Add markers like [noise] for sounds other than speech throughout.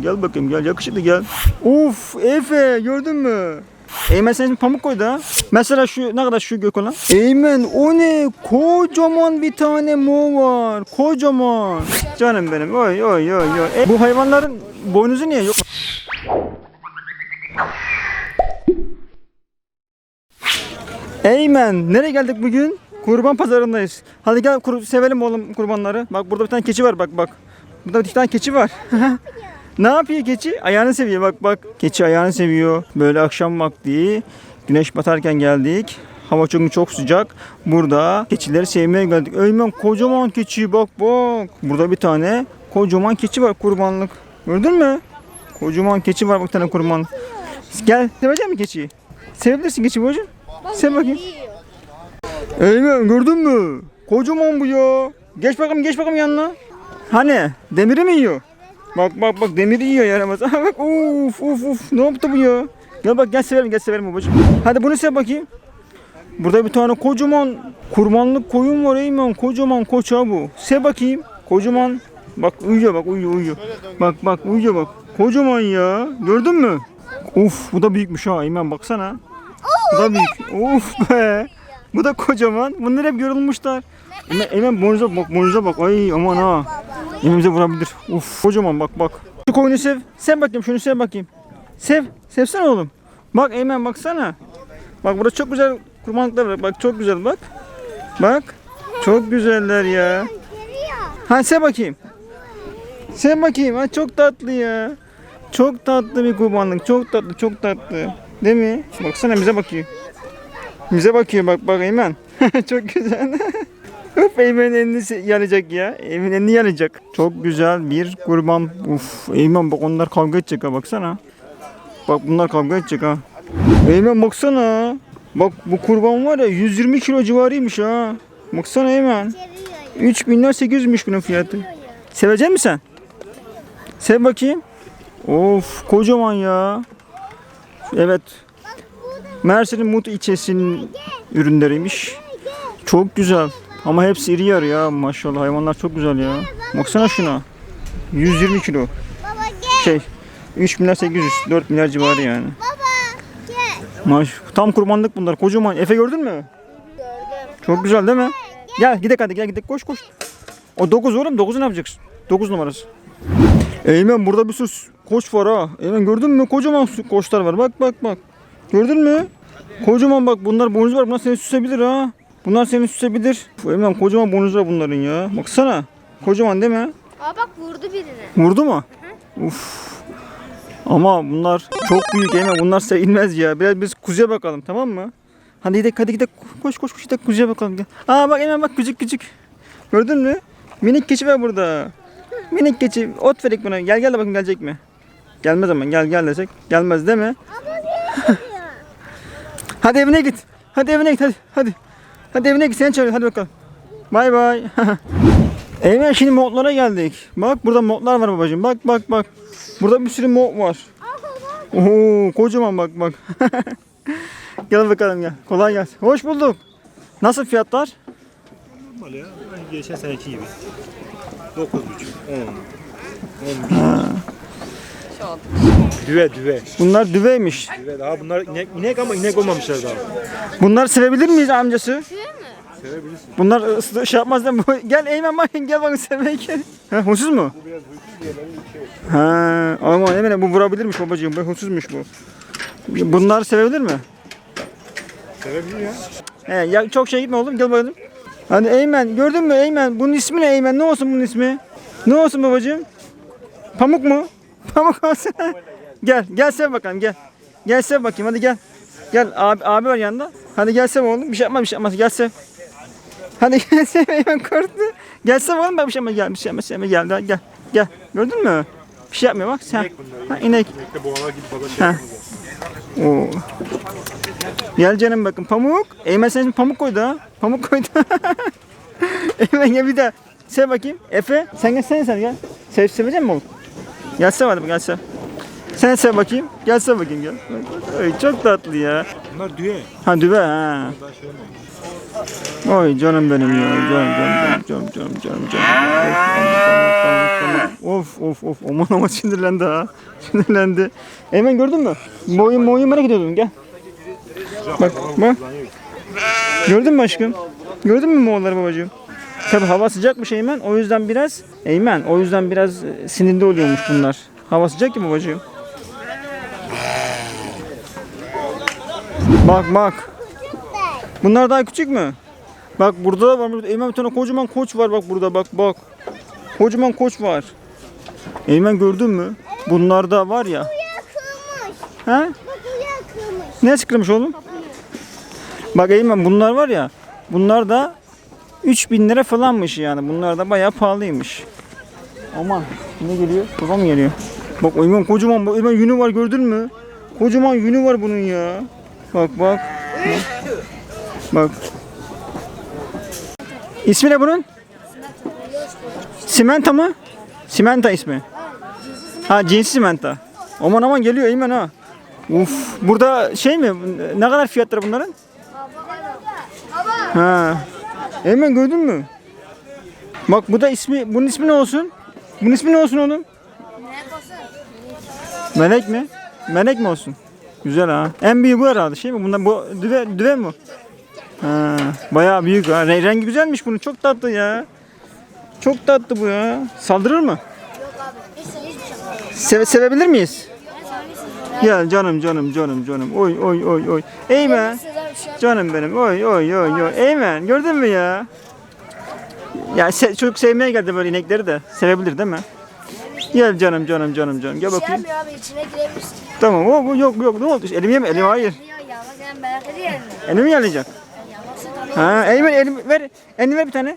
Gel bakayım gel yakışıklı gel. Uf Efe gördün mü? Eymen sen şimdi pamuk koydu ha. Mesela şu ne kadar şu gök olan? Eymen o ne? Kocaman bir tane mo var. Kocaman. Canım benim. Oy oy oy oy. E, bu hayvanların boynuzu niye yok? Eymen nereye geldik bugün? Kurban pazarındayız. Hadi gel kur- sevelim oğlum kurbanları. Bak burada bir tane keçi var bak bak. Burada bir tane keçi var. [laughs] ne yapıyor keçi? Ayağını seviyor bak bak. Keçi ayağını seviyor. Böyle akşam vakti güneş batarken geldik. Hava çok çok sıcak. Burada keçileri sevmeye geldik. Eymen kocaman keçi bak bak. Burada bir tane kocaman keçi var kurbanlık. Gördün mü? Kocaman keçi var bak tane kurban. Gel sevecek misin keçiyi? Sevebilirsin keçi babacığım. Sev bakayım. Eymen gördün mü? Kocaman bu ya. Geç bakalım geç bakalım yanına. Hani demiri mi yiyor? Bak bak bak demiri yiyor yaramaz. [laughs] Aha bak uf uf uf ne yaptı bu ya? Gel bak gel severim gel severim babacığım. Hadi bunu sev bakayım. Burada bir tane kocaman kurbanlık koyun var Eymen. Kocaman koç ha bu. Sev bakayım. Kocaman. Bak uyuyor bak uyuyor uyuyor. Bak bak uyuyor bak. Kocaman ya. Gördün mü? Uf bu da büyükmüş ha Eymen baksana. Bu da büyük. Uf be. Bu da kocaman. Bunlar hep yorulmuşlar. Eymen, Eymen boynuza bak boynuza bak. Ay aman ha. Eymen bize vurabilir. Uf kocaman bak bak. Şu koyunu sev. Sev bakayım şunu sev bakayım. Sev. Sevsene oğlum. Bak Eymen baksana. Bak burada çok güzel kurbanlıklar var. Bak çok güzel bak. Bak. Çok güzeller ya. Ha sev bakayım. Sev bakayım. Ha çok tatlı ya. Çok tatlı bir kurbanlık. Çok tatlı, çok tatlı. Değil mi? Baksana bize bakıyor. Bize bakıyor bak bak Eymen. [laughs] çok güzel. [laughs] Öf Eymen'in elini yanacak ya. Eymen'in elini yanacak. Çok güzel bir kurban. Uf Eymen bak onlar kavga edecek ha baksana. Bak bunlar kavga edecek ha. Eymen baksana. Bak bu kurban var ya 120 kilo civarıymış ha. Baksana Eymen. 3000'ler 800'müş bunun fiyatı. Sevecek misin sen? Sev bakayım. Of kocaman ya. Evet. Mersin'in Mut ilçesinin ürünleriymiş. Çok güzel. Ama hepsi iri yarı ya maşallah. Hayvanlar çok güzel ya. Baksana şuna. 120 kilo. Baba gel. Şey 3 milyar 800 4 milyar civarı yani. Baba gel. Maş tam kurbanlık bunlar. Kocaman. Efe gördün mü? Çok güzel değil mi? Gel gidek hadi gel gidek koş koş. O 9 oğlum 9'u ne yapacaksın? 9 numarası. Eymen burada bir sürü koç var ha. Eymen gördün mü? Kocaman koçlar var. Bak bak bak. Gördün mü? Kocaman bak bunlar bonuz var. Bunlar seni süsebilir ha. Bunlar seni süsebilir. Eymen kocaman bonuz var bunların ya. Baksana. Kocaman değil mi? Aa bak vurdu birini. Vurdu mu? Uf. Ama bunlar çok büyük Eymen. Bunlar sevilmez ya. Biraz biz kuzuya bakalım tamam mı? Hadi gidelim hadi gidelim. Koş koş koş gidelim kuzuya bakalım. Gel. Aa bak Eymen bak küçük küçük. Gördün mü? Minik keçi var burada. Minik keçi. Ot verdik buna. Gel gel de bakın gelecek mi? Gelmez ama gel gel desek. Gelmez değil mi? [laughs] hadi evine git. Hadi evine git hadi. Hadi. Hadi evine git seni çağırıyor. Hadi bakalım. Bay bay. [laughs] Eymen şimdi modlara geldik. Bak burada modlar var babacığım. Bak bak bak. Burada bir sürü mod var. Oo kocaman bak bak. [laughs] gel bakalım gel. Kolay gelsin. Hoş bulduk. Nasıl fiyatlar? Normal ya. Geçen seneki gibi. 9,5, 10, 11. Düve düve. Bunlar düveymiş. Düve daha bunlar inek, inek ama inek olmamışlar daha. Bunlar sevebilir miyiz amcası? Sevebilirsin. Bunlar ıslı- şey yapmaz değil mi? Gel Eymen bak gel bakın sevmeye gel. Ha, huysuz mu? Ha, ama Eymen bu vurabilirmiş babacığım. Bu huysuzmuş bu. Bunlar sevebilir mi? Sevebilir ya. He, ya çok şey gitme oğlum gel bakalım. Hadi Eymen gördün mü Eymen? Bunun ismi ne Eymen? Ne olsun bunun ismi? Ne olsun babacığım? Pamuk mu? [laughs] Pamuk olsun. gel gel sev bakalım gel. Gel sev bakayım hadi gel. Gel abi, abi var yanında. Hadi gel sev oğlum. Bir şey yapma bir şey yapmaz. Gel sev. Hadi gel [laughs] sev Eymen korktu. Gel sev oğlum bak bir şey yapma gel bir şey bir şey yapma. gel gel gel. Gördün mü? Bir şey yapmıyor bak sen. Ha, inek. İnekte boğalar gibi baba şey Ha. Oo. Gel canım bakın pamuk. Eymen sen şimdi pamuk koydu ha. Pamuk koydu. [laughs] Eymen gel bir daha. Sev bakayım. Efe sen gel sen gel. Sev sevecek misin oğlum? Gel sev hadi gel Sen sev bakayım. Gel sev bakayım gel. Ay, çok tatlı ya. Bunlar düve. Ha düve ha. Daha şey olmamış. Oy canım benim ya. Canım canım canım canım canım canım. Of of of. Aman aman sinirlendi ha. Sinirlendi. Hemen gördün mü? Boyun boyun merak ediyordum gel. Bak bak. Gördün mü aşkım? Gördün mü Moğolları babacığım? Tabi hava sıcakmış Eymen. O yüzden biraz Eymen. O yüzden biraz e, sinirli oluyormuş bunlar. Hava sıcak ya babacığım. Bak bak. Bunlar daha küçük mü? Bak burada da var. Eymen bir tane kocaman koç var bak burada bak bak. Kocaman koç var. Eymen gördün mü? Bunlar da var ya. He? Ne sıkılmış oğlum? Bak Eymen bunlar var ya. Bunlar da 3000 lira falanmış yani. Bunlar da bayağı pahalıymış. Aman ne geliyor? Babam geliyor. Bak Eymen kocaman bak Eymen yünü var gördün mü? Kocaman yünü var bunun ya. Bak bak. Bak. İsmi ne bunun? Simenta mı? Simenta ismi. Ha cinsi simenta. Aman aman geliyor Eymen ha. Uf, burada şey mi? Ne kadar fiyatları bunların? Ha. Eymen gördün mü? Bak bu da ismi, bunun ismi ne olsun? Bunun ismi ne olsun oğlum? Melek mi? Melek mi olsun? Güzel ha. En büyük bu herhalde şey mi? Bundan bu düve, düve mi? Ha, bayağı büyük ha. Re- rengi güzelmiş bunun. Çok tatlı ya. Çok tatlı bu ya. Saldırır mı? Seve- sevebilir miyiz? Gel canım canım canım canım. Oy oy oy oy. Eymen. Canım benim. Oy oy oy oy. Eymen gördün mü ya? Ya se- çocuk sevmeye geldi böyle inekleri de. Sevebilir değil mi? Gel canım canım canım canım. Gel bakayım. Gelmiyor abi içine girebilirsin. Tamam. O bu yok yok. Ne oldu? Elimi yeme. Elimi hayır. Ben merak ediyorum. Elimi yalayacak. Ha, elimi ver. Elini ver bir tane.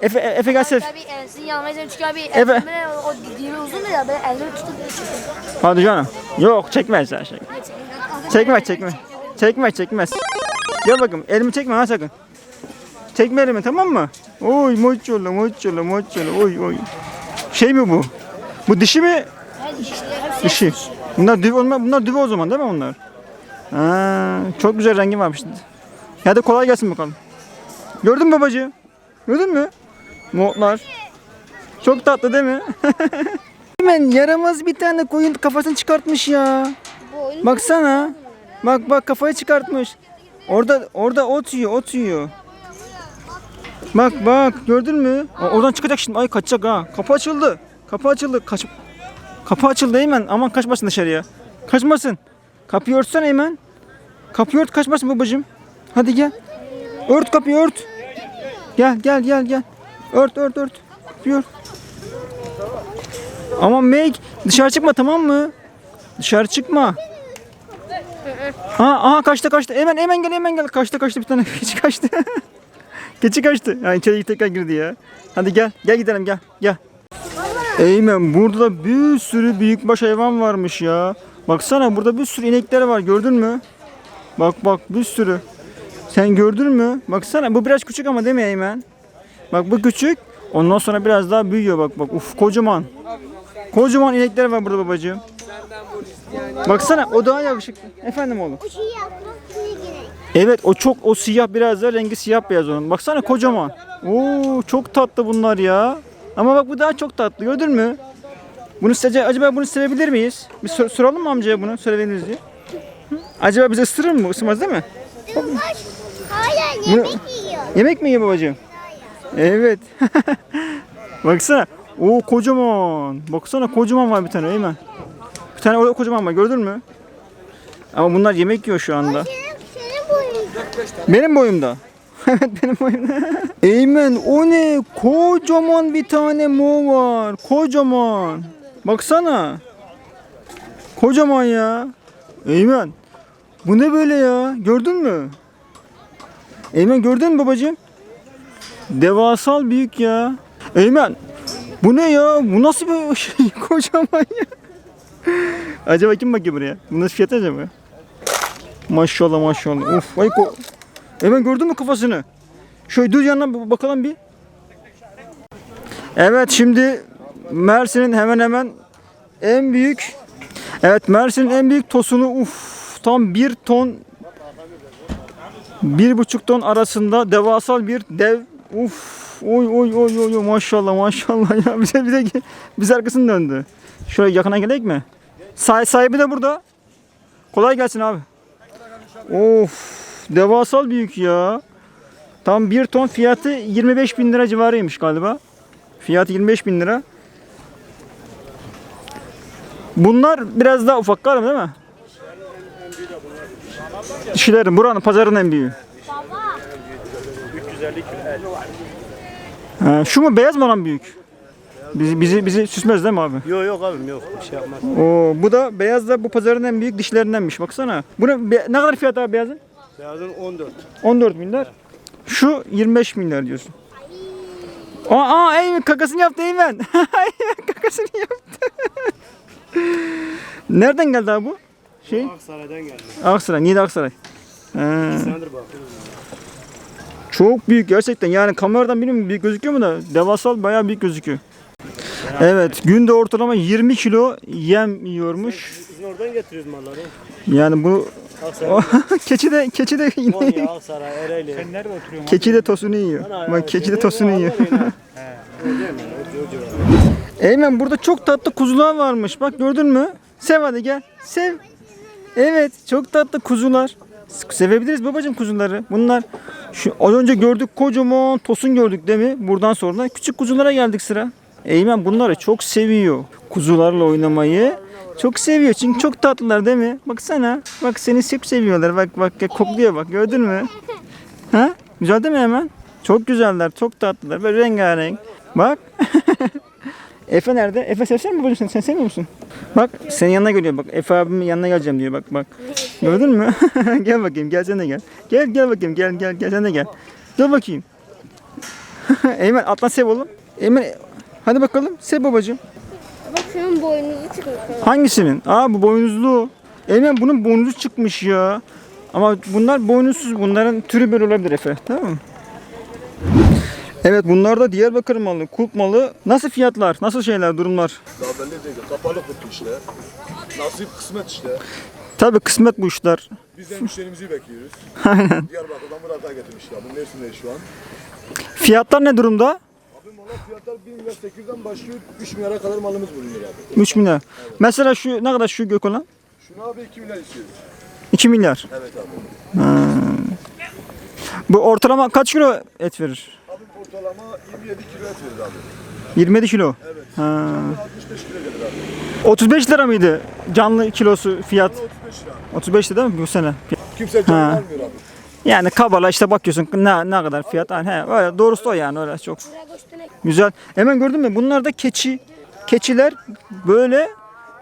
Efe Efe gel sev. Tabii elsin yanmayı çünkü abi elime o dili uzun ya ben elimi tutup. Hadi canım. Yok çekmez her şey. Çekmez çekmez. Çekmez çekmez. Gel bakayım. Elimi çekme ha sakın. Çekme elimi tamam mı? Oy maşallah maşallah maşallah. Oy oy. Şey mi bu? Bu dişi mi? Dişi. Bunlar düve, onlar, bunlar düve o zaman değil mi onlar? Ha, çok güzel rengi varmış. Hadi kolay gelsin bakalım. Gördün mü babacığım? Gördün mü? Montlar. Çok tatlı değil mi? [laughs] Hemen yaramaz bir tane koyun kafasını çıkartmış ya. Baksana. Bak bak kafayı çıkartmış. Orada orada ot yiyor, ot yiyor. Bak bak gördün mü? Oradan çıkacak şimdi. Ay kaçacak ha. Kapı açıldı. Kapı açıldı. Kaç Kapı açıldı Eymen. Aman kaçmasın dışarıya. Kaçmasın. Kapıyı örtsene Eymen. Kapıyı ört kaçmasın babacığım. Hadi gel. Ört kapıyı ört. Gel gel gel gel. Ört ört ört. Kapıyı ört. Aman Meg dışarı çıkma tamam mı? Dışarı çıkma. Ha, aha kaçtı kaçtı. Hemen hemen gel hemen gel. Kaçtı kaçtı bir tane [laughs] keçi kaçtı. [laughs] keçi kaçtı. Ha, içeri tekrar girdi ya. Hadi gel. Gel gidelim gel. Gel. Eymen burada da bir sürü büyükbaş hayvan varmış ya. Baksana burada bir sürü inekler var gördün mü? Bak bak bir sürü. Sen gördün mü? Baksana bu biraz küçük ama değil mi Eymen? Bak bu küçük. Ondan sonra biraz daha büyüyor bak bak. Uf kocaman. Kocaman inekler var burada babacığım. Baksana o daha yakışıklı. Efendim oğlum. gerek. Evet o çok o siyah biraz da rengi siyah beyaz onun. Baksana kocaman. Oo çok tatlı bunlar ya. Ama bak bu daha çok tatlı gördün mü? Bunu size, acaba bunu sevebilir miyiz? Bir sor- soralım mı amcaya bunu söyleyebilir miyiz diye. Hı? Acaba bizi ısırır mı? Isırmaz değil mi? Durmuş. Hala Bunu- yemek yiyor. Yemek mi yiyor babacığım? Evet. [laughs] Baksana. Oo kocaman. Baksana kocaman var bir tane Eymen. Bir tane orada kocaman var gördün mü? Ama bunlar yemek yiyor şu anda. Senin, senin boyun. Benim boyumda. [laughs] Evet benim boyumda. [laughs] Eymen o ne? Kocaman bir tane mo var. Kocaman. Baksana. Kocaman ya. Eymen. Bu ne böyle ya? Gördün mü? Eymen gördün mü babacığım? Devasal büyük ya. Eymen. Bu ne ya? Bu nasıl bir [laughs] şey? Kocaman ya. Acaba kim bakıyor buraya? Bu nasıl fiyat acaba? Maşallah maşallah. Uf ay ko- Hemen gördün mü kafasını? Şöyle dur yanına bakalım bir. Evet şimdi Mersin'in hemen hemen en büyük Evet Mersin'in en büyük tosunu uf tam bir ton Bir buçuk ton arasında devasal bir dev. Uf. Oy oy oy oy maşallah maşallah ya bize [laughs] bir de biz arkasını döndü. Şöyle yakına gelelim mi? Say sahibi de burada. Kolay gelsin abi. Of devasal büyük ya. Tam bir ton fiyatı 25 bin lira civarıymış galiba. Fiyatı 25 bin lira. Bunlar biraz daha ufak galiba değil mi? Dişilerin buranın pazarın en büyüğü. 350 kilo el. Ha, şu mu beyaz mı olan büyük? Bizi bizi bizi süsmez değil mi abi? Yok yok abim yok. Bir şey yapmaz. Oo, bu da beyaz da bu pazarın en büyük dişlerindenmiş. Baksana. Bu ne, ne kadar fiyat abi beyazın? Beyazın 14. 14 milyar. Şu 25 milyar diyorsun. Aa, aa Eymen kakasını yaptı Eymen. [laughs] Eymen kakasını yaptı. [laughs] Nereden geldi abi bu? Şey? Aksaray'dan geldi. Aksaray. Niğde Aksaray. Ha, Senedir bakıyoruz. çok büyük gerçekten. Yani kameradan bilmiyorum büyük gözüküyor mu da devasal bayağı büyük gözüküyor. Evet günde ortalama 20 kilo yem yiyormuş. Biz oradan getiriyoruz malları. Yani bu [laughs] keçi de keçi de Konya, Aksaray, Ereğli. Sen nerede oturuyorsun? keçi de tosunu yiyor. Bak keçi de tosunu yiyor. [laughs] Eymen burada çok tatlı kuzular varmış. Bak gördün mü? Sev hadi gel. Sev. Evet çok tatlı kuzular. Sevebiliriz babacığım kuzuları. Bunlar şu az önce gördük kocaman tosun gördük değil mi? Buradan sonra küçük kuzulara geldik sıra. Eymen bunları çok seviyor. Kuzularla oynamayı çok seviyor. Çünkü çok tatlılar değil mi? Baksana. Bak seni çok seviyorlar. Bak bak kokluyor bak. Gördün mü? Ha? Güzel değil mi hemen? Çok güzeller, çok tatlılar. Böyle rengarenk. Bak. [laughs] Efe nerede? Efe sevsen mi babacığım? Sen sevmiyor musun? Bak senin yanına geliyor bak. Efe abimin yanına geleceğim diyor bak bak. Gördün mü? [laughs] gel bakayım gel sen de gel. Gel gel bakayım gel gel gel sen de gel. Gel bakayım. [laughs] Eymen atla sev oğlum. Eymen hadi bakalım sev babacığım. Bak şunun boynuzu çıkmış. Hangisinin? Aa bu boynuzlu. Eymen bunun boynuzu çıkmış ya. Ama bunlar boynuzsuz. Bunların türü böyle olabilir Efe. Tamam mı? Evet bunlar da Diyarbakır malı, kulp malı. Nasıl fiyatlar? Nasıl şeyler, durumlar? Daha belli değil. Kapalı kutu işte. Nasip kısmet işte. Tabii kısmet bu işler. Biz de müşterimizi bekliyoruz. Aynen. Diyarbakır'dan Murat'a getirmişler. Bu Mersin'deyiz şu an. Fiyatlar ne durumda? Fiyatlar 1 milyar 800'den başlıyor. 3 milyara kadar malımız bulunuyor abi. 3 milyar. Mesela şu ne kadar şu gök olan? Şunu abi 2 milyar istiyoruz. 2 milyar. Evet abi. Bu ortalama kaç kilo et verir? Abim ortalama 27 kilo et verir abi. 27 kilo. Evet. Ha. 65 kilo gelir abi. 35 lira mıydı canlı kilosu fiyat? Bana 35 lira. 35 lira değil mi bu sene? Kimse can Ha. vermiyor abi. Yani kabala işte bakıyorsun ne ne kadar fiyat. Yani he, öyle doğrusu o yani öyle çok. Güzel. Hemen gördün mü? Bunlar da keçi. Keçiler böyle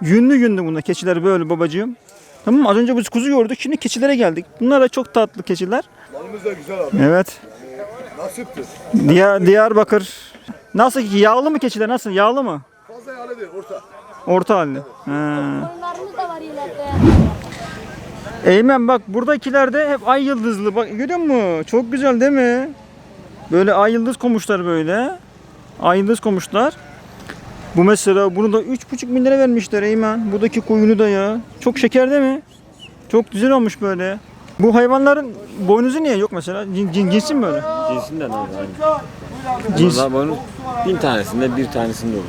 yünlü yünlü bunlar. Keçiler böyle babacığım. Tamam mı? Az önce biz kuzu gördük. Şimdi keçilere geldik. Bunlar da çok tatlı keçiler. Malımız da güzel abi. Evet. Nasiptir. Diyar, Diyarbakır. Nasıl ki yağlı mı keçiler? Nasıl? Yağlı mı? Fazla yağlı değil orta. Orta halde. Ha. Onlarımız da var ileride. Eymen bak buradakiler de hep ay yıldızlı. Bak görüyor musun? Çok güzel değil mi? Böyle ay yıldız komuşlar böyle. Ay yıldız komuşlar. Bu mesela bunu da 3,5 bin lira vermişler Eymen. Buradaki koyunu da ya. Çok şeker değil mi? Çok güzel olmuş böyle. Bu hayvanların boynuzu niye yok mesela? Cin, cin, cinsi mi böyle? Cinsinden abi. Aynı. Cins. Burada bunun bin tanesinde bir tanesinde olur.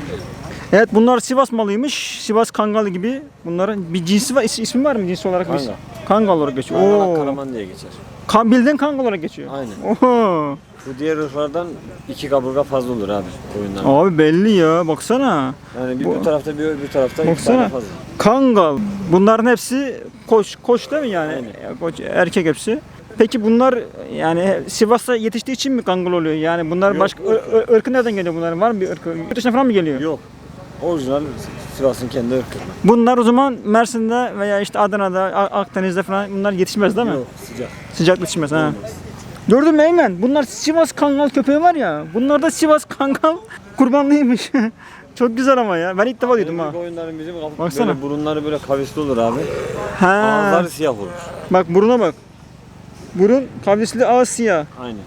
Evet bunlar Sivas malıymış. Sivas Kangalı gibi. Bunların bir cinsi var. is- ismi var mı cinsi olarak? Kangal. Kangal olarak geçiyor. Karaman, Oo. Karaman diye geçer. Kan, bildiğin kangal olarak geçiyor. Aynen. Oho. Bu diğer ırklardan iki kaburga fazla olur abi koyundan. Abi belli ya. Baksana. Yani bir Bu- bu tarafta bir öbür tarafta iki Baksana. tane fazla. Kangal. Bunların hepsi koç, koç değil mi yani? Aynen. Koç, erkek hepsi. Peki bunlar yani Sivas'ta yetiştiği için mi kangal oluyor? Yani bunlar Yok, başka ır- ır- ırkı nereden geliyor bunların? Var mı bir ırkı? Yurt dışına falan mı geliyor? Yok. Orijinal Sivas'ın kendi ırkı. Bunlar o zaman Mersin'de veya işte Adana'da, A- Akdeniz'de falan bunlar yetişmez değil mi? Yok sıcak. Sıcak yetişmez ha. Gördün mü Eymen? Bunlar Sivas Kangal köpeği var ya. Bunlar da Sivas Kangal [laughs] kurbanlıymış. [laughs] Çok güzel ama ya. Ben ilk defa duydum ha. Benim koyunların bizim kaf- Baksana. böyle burunları böyle kavisli olur abi. Ha. Ağızları siyah olur. Bak buruna bak. Burun kavisli ağız siyah. Aynen.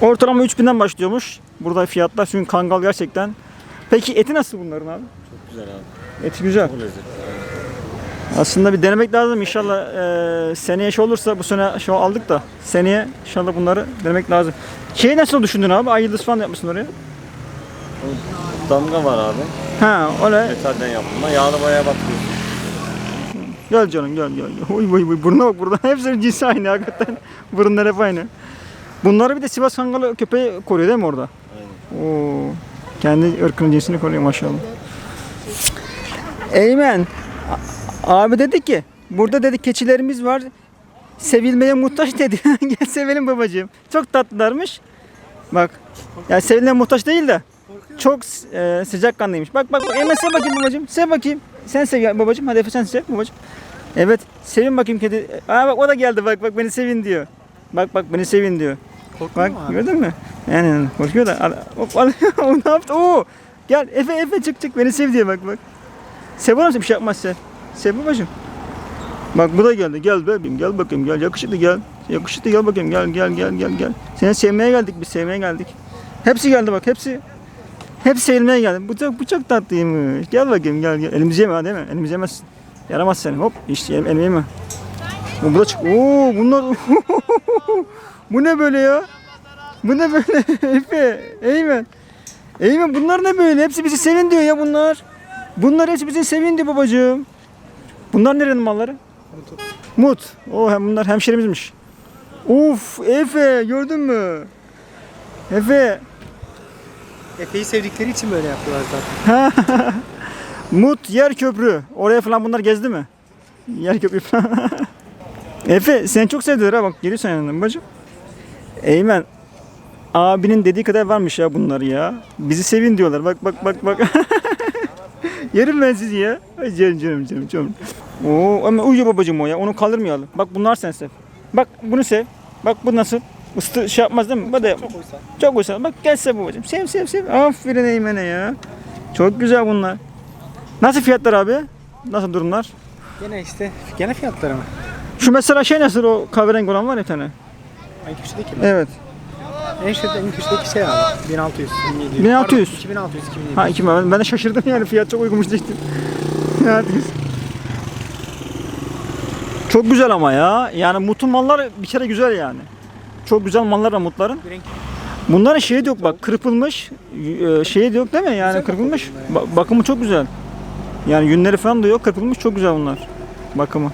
Ortalama 3000'den başlıyormuş. Burada fiyatlar çünkü kangal gerçekten. Peki eti nasıl bunların abi? Çok güzel abi. Eti güzel. Çok lezzetli. Aslında bir denemek lazım inşallah eee seneye şey olursa bu sene şu aldık da seneye inşallah bunları denemek lazım. Şeyi nasıl düşündün abi? Ay yıldız falan yapmışsın oraya. Damga var abi. Ha öyle. Metalden yapılma. Yağlı boyaya batırıyorsun. Gel canım gel gel. gel. Oy oy oy buruna bak burada. [laughs] Hepsinin cinsi aynı hakikaten. [laughs] Burunlar hep aynı. Bunları bir de Sivas Kangalı köpeği koruyor değil mi orada? Aynen. Oo. Kendi ırkının cinsini koruyor maşallah. Eymen. Abi dedi ki burada dedi keçilerimiz var. Sevilmeye muhtaç dedi. [laughs] Gel sevelim babacığım. Çok tatlılarmış. Bak. Ya sevilmeye muhtaç değil de çok e, sıcakkanlıymış. Bak bak bak. Eymen sev bakayım babacığım. Sev bakayım. Sen sev babacığım. Hadi Efe sen sev babacığım. Evet. Sevin bakayım kedi. Aa bak o da geldi bak bak beni sevin diyor. Bak bak beni sevin diyor. bak gördün mü? Yani korkuyor da. Al, hop, [laughs] al. o ne yaptı? Oo. Gel Efe Efe çık çık beni sev diye bak bak. Sev oğlum bir şey yapmaz sev. Sev babacığım. Bak bu da geldi. Gel bebeğim gel bakayım gel. Yakışıklı gel. Yakışıklı gel bakayım gel gel gel gel gel. Seni sevmeye geldik biz sevmeye geldik. Hepsi geldi bak hepsi. Hepsi sevilmeye geldi. Bu çok, bu çok tatlıymış. Gel bakayım gel gel. Elimizi yeme değil mi? Elimizi yemezsin. Yaramaz seni. Hop işte elim, elimi yeme. Bu da çık. Oo bunlar. [laughs] bu ne böyle ya? Bu ne böyle? [laughs] Efe. Eymen. Eymen bunlar ne böyle? Hepsi bizi sevin diyor ya bunlar. Bunlar hepsi bizi sevin diyor babacığım. Bunlar nerenin malları? Mut. O hem bunlar hemşerimizmiş. Uf Efe gördün mü? Efe Efe'yi sevdikleri için böyle yapıyorlar zaten. [laughs] Mut yer köprü. Oraya falan bunlar gezdi mi? Yer köprü falan. [laughs] Efe seni çok sevdiler ha bak geliyorsun yanından bacım. Eymen abinin dediği kadar varmış ya bunlar ya. Bizi sevin diyorlar. Bak bak bak bak. [laughs] Yerim ben sizi ya. Ay canım canım canım canım. Oo ama uyuyor babacım o ya. Onu kaldırmayalım. Bak bunlar sen sev. Bak bunu sev. Bak bu nasıl? Istı şey yapmaz değil mi? Böyle çok uysal. Çok uysal. Bak gel sev babacım. Sev sev sev. Aferin Eymen'e ya. Çok güzel bunlar. Nasıl fiyatlar abi? Nasıl durumlar? Gene işte gene fiyatları mı? Şu mesela şey nasıl o kahverengi olan var ya tane. En köşedeki mi? Evet. En köşedeki, en köşedeki şey abi. 1600, 1700. 1600. Pardon, 2600, 2700. Ha iki ben, ben de şaşırdım yani fiyat çok uygunmuş diyecektim. [laughs] Diyorsun. Çok güzel ama ya. Yani mutun mallar bir kere güzel yani. Çok güzel mallar mutların. Bunların şeyi de yok bak kırpılmış. e, Şeyi de yok değil mi? Yani Güzel kırpılmış. Ba- bakımı çok güzel. Yani yünleri falan da yok kırpılmış çok güzel bunlar. Bakımı.